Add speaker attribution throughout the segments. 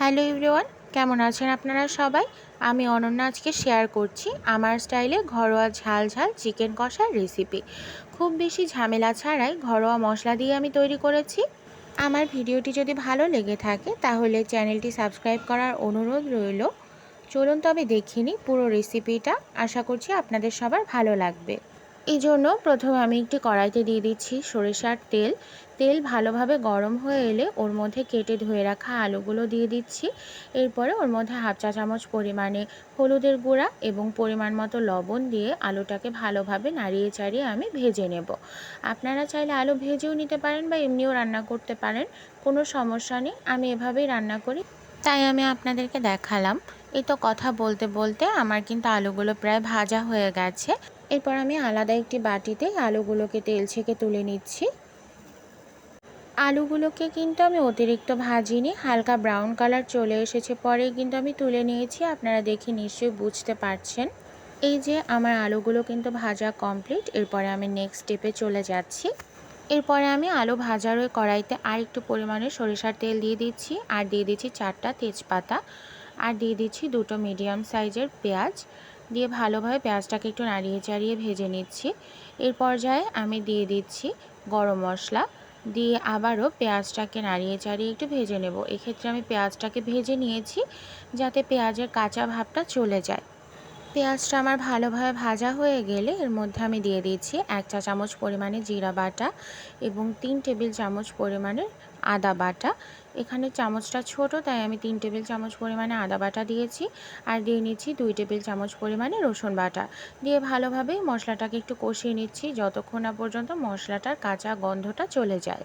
Speaker 1: Hello everyone, কেমন আছেন আপনারা সবাই? আমি অনন্যা আজকে শেয়ার করছি আমার স্টাইলে ঘরোয়া ঝাল ঝাল চিকেন কষার রেসিপি খুব বেশি ঝামেলা ছাড়াই ঘরোয়া মশলা দিয়ে আমি তৈরি করেছি। আমার ভিডিওটি যদি ভালো লেগে থাকে তাহলে চ্যানেলটি সাবস্ক্রাইব করার অনুরোধ রইল। চলুন তবে দেখিনি পুরো রেসিপিটা আশা করছি আপনাদের সবার ভালো লাগবে। এই জন্য প্রথমে আমি একটি কড়াইতে দিয়ে দিচ্ছি সরিষার তেল। তেল ভালোভাবে গরম হয়ে এলে ওর মধ্যে কেটে ধুয়ে রাখা আলুগুলো দিয়ে দিচ্ছি। এরপরে ওর মধ্যে হাফ চা চামচ পরিমাণে হলুদের গুঁড়া এবং পরিমাণ মতো লবণ দিয়ে আলুটাকে ভালোভাবে নাড়িয়ে চাড়িয়ে আমি ভেজে নেব। আপনারা চাইলে আলু ভেজেও নিতে পারেন বা এমনিও রান্না করতে পারেন, কোনো সমস্যা নেই, আমি এভাবেই রান্না করি। তাই আমি আপনাদেরকে দেখালাম। এই তো কথা বলতে বলতে আমার কিন্তু আলুগুলো প্রায় ভাজা হয়ে গেছে। এরপর আমি আলাদা একটি বাটিতে আলুগুলোকে তেল ছেঁকে তুলে নিচ্ছি। আলুগুলোকে কিন্তু আমি অতিরিক্ত ভাজিনি, হালকা ব্রাউন কালার চলে এসেছে পরে কিন্তু আমি তুলে নিয়েছি, আপনারা দেখে নিশ্চয়ই বুঝতে পারছেন। এই যে আমার আলুগুলো কিন্তু ভাজা কমপ্লিট, এরপরে আমি নেক্সট স্টেপে চলে যাচ্ছি। এরপরে আমি আলু ভাজার ওই কড়াইতে আর একটু পরিমাণে সরিষার তেল দিয়ে দিচ্ছি, আর দিয়ে দিচ্ছি চারটা তেজপাতা, আর দিয়ে দিচ্ছি দুটো মিডিয়াম সাইজের পেঁয়াজ। দিয়ে ভালোভাবে পেঁয়াজটাকে একটু নাড়িয়ে চাড়িয়ে ভেজে নিচ্ছি। এর পর্যায়ে আমি দিয়ে দিচ্ছি গরম মশলা। দিয়ে আবারও পেঁয়াজটাকে নাড়িয়ে চাড়িয়ে একটু ভেজে নেব। এক্ষেত্রে আমি পেঁয়াজটাকে ভেজে নিয়েছি যাতে পেঁয়াজের কাঁচা ভাবটা চলে যায়। পেঁয়াজটা আমার ভালোভাবে ভাজা হয়ে গেলে এর মধ্যে আমি দিয়ে দিচ্ছি এক চা চামচ পরিমাণে জিরা বাটা এবং তিন টেবিল চামচ পরিমাণে আদা বাটা। এখানে চামচটা ছোট, তাই আমি তিন টেবিল চামচ পরিমাণে আদা বাটা দিয়েছি। আর দিয়ে নিচ্ছি দুই টেবিল চামচ পরিমাণে রসুন বাটা। দিয়ে ভালোভাবে মশলাটাকে একটু কষিয়ে নিচ্ছি, যতক্ষণ না পর্যন্ত মশলাটার কাঁচা গন্ধটা চলে যায়।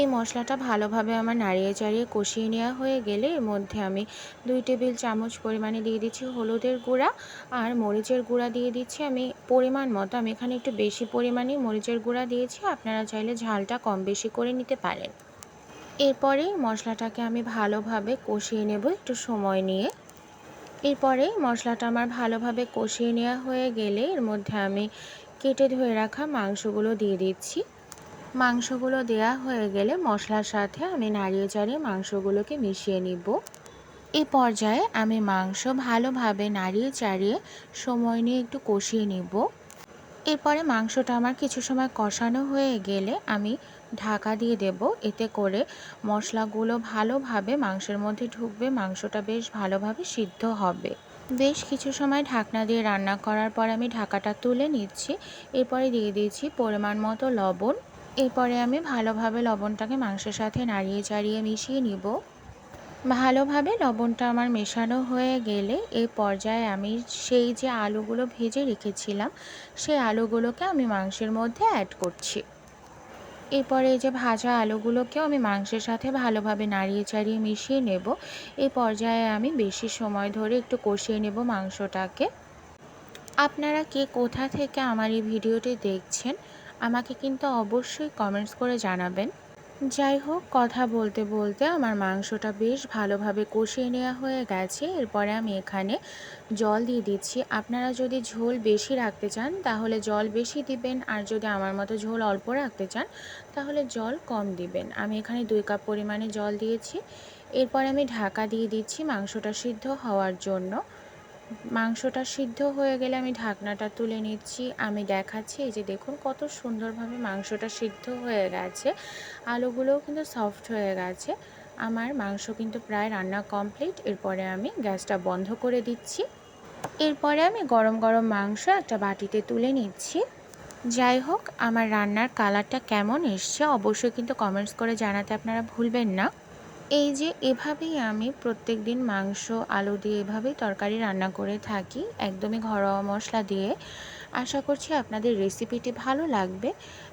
Speaker 1: এই মশলাটা ভালোভাবে আমার নাড়িয়ে চাড়িয়ে কষিয়ে নেওয়া হয়ে গেলে এর মধ্যে আমি দুই টেবিল চামচ পরিমাণে দিয়ে দিচ্ছি হলুদের গুঁড়া। আর মরিচের গুঁড়া দিয়ে দিচ্ছি আমি পরিমাণ মতো। আমি এখানে একটু বেশি পরিমাণে মরিচের গুঁড়া দিয়েছি। আপনারা চাইলে ঝালটা কম বেশি করে নিতে পারেন। এরপরে মশলাটাকে আমি ভালোভাবে কষিয়ে নেব একটু সময় নিয়ে। এরপরে মশলাটা আমার ভালোভাবে কষিয়ে নেওয়া হয়ে গেলে এর মধ্যে আমি কেটে ধুয়ে রাখা মাংসগুলো দিয়ে দিচ্ছি। মাংসগুলো দেয়া হয়ে গেলে মশলার সাথে আমি নাড়িয়ে চাড়িয়ে মাংসগুলোকে মিশিয়ে নিব। এ পর্যায়ে আমি মাংস ভালোভাবে নাড়িয়ে চাড়িয়ে সময় নিয়ে একটু কষিয়ে নিব। এরপরে মাংসটা আমার কিছু সময় কষানো হয়ে গেলে আমি ঢাকা দিয়ে দেব। এতে করে মশলাগুলো ভালোভাবে মাংসের মধ্যে ঢুকবে, মাংসটা বেশ ভালোভাবে সিদ্ধ হবে। বেশ কিছু সময় ঢাকনা দিয়ে রান্না করার পর আমি ঢাকাটা তুলে নিচ্ছি। এরপরে দিয়ে দিয়েছি পরিমাণ মতো লবণ। এরপরে আমি ভালোভাবে লবণটাকে মাংসের সাথে নাড়িয়ে চাড়িয়ে মিশিয়ে নিব। ভালোভাবে লবণটা আমার মেশানো হয়ে গেলে এই পর্যায়ে আমি সেই যে আলুগুলো ভেজে রেখেছিলাম, সেই আলুগুলোকে আমি মাংসের মধ্যে অ্যাড করছি। এরপরে এই যে ভাজা আলুগুলোকেও আমি মাংসের সাথে ভালোভাবে নাড়িয়ে চাড়িয়ে মিশিয়ে নেব। এই পর্যায়ে আমি বেশি সময় ধরে একটু কষিয়ে নেব মাংসটাকে। আপনারা কে কোথা থেকে আমার এই ভিডিওটি দেখছেন, আমাকে কিন্তু অবশ্যই কমেন্টস করে জানাবেন। যাই হোক, কথা বলতে বলতে আমার মাংসটা বেশ ভালোভাবে কষিয়ে নেওয়া হয়ে গেছে। এরপরে আমি এখানে জল দিয়ে দিচ্ছি। আপনারা যদি ঝোল বেশি রাখতে চান, তাহলে জল বেশি দিবেন। আর যদি আমার মতো ঝোল অল্প রাখতে চান, তাহলে জল কম দিবেন। আমি এখানে দুই কাপ পরিমাণে জল দিয়েছি। এরপরে আমি ঢাকা দিয়ে দিচ্ছি মাংসটা সিদ্ধ হওয়ার জন্য। মাংসটা সিদ্ধ হয়ে গেলে আমি ঢাকনাটা তুলে নিচ্ছি। আমি দেখাচ্ছি, এই যে দেখুন কত সুন্দরভাবে মাংসটা সিদ্ধ হয়ে গেছে। আলুগুলোও কিন্তু সফট হয়ে গেছে। আমার মাংস কিন্তু প্রায় রান্না কমপ্লিট। এরপরে আমি গ্যাসটা বন্ধ করে দিচ্ছি। এরপরে আমি গরম গরম মাংস একটা বাটিতে তুলে নিচ্ছি। যাই হোক, আমার রান্নার কালারটা কেমন এসছে অবশ্যই কিন্তু কমেন্টস করে জানাতে আপনারা ভুলবেন না। এই যে এভাবেই আমি প্রত্যেক দিন মাংস, আলু দিয়ে এভাবেই তরকারি রান্না করে থাকি, একদমই ঘরোয়া মশলা দিয়ে। আশা করছি আপনাদের রেসিপিটি ভালো লাগবে।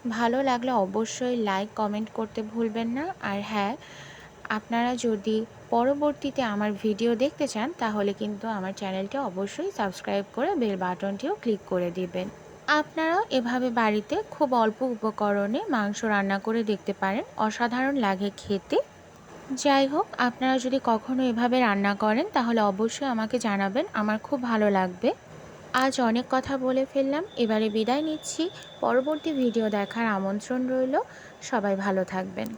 Speaker 1: ভালো লাগলে অবশ্যই লাইক কমেন্ট করতে ভুলবেন না। আর হ্যাঁ আপনারা যদি পরবর্তীতে আমার ভিডিও দেখতে চান, তাহলে কিন্তু আমার চ্যানেলটি অবশ্যই সাবস্ক্রাইব করে বেল বাটনটিও ক্লিক করে দিবেন। আপনারাও এভাবে বাড়িতে খুব অল্প উপকরণে মাংস রান্না করে দেখতে পারেন। অসাধারণ লাগে খেতে। যাই হোক, আপনারা যদি কখনো এভাবে রান্না করেন, তাহলে অবশ্যই আমাকে জানাবেন, আমার খুব ভালো লাগবে। আজ অনেক কথা বলে ফেললাম, এবারে বিদায় নিচ্ছি, পরবর্তী ভিডিও দেখার আমন্ত্রণ রইল, সবাই ভালো থাকবেন।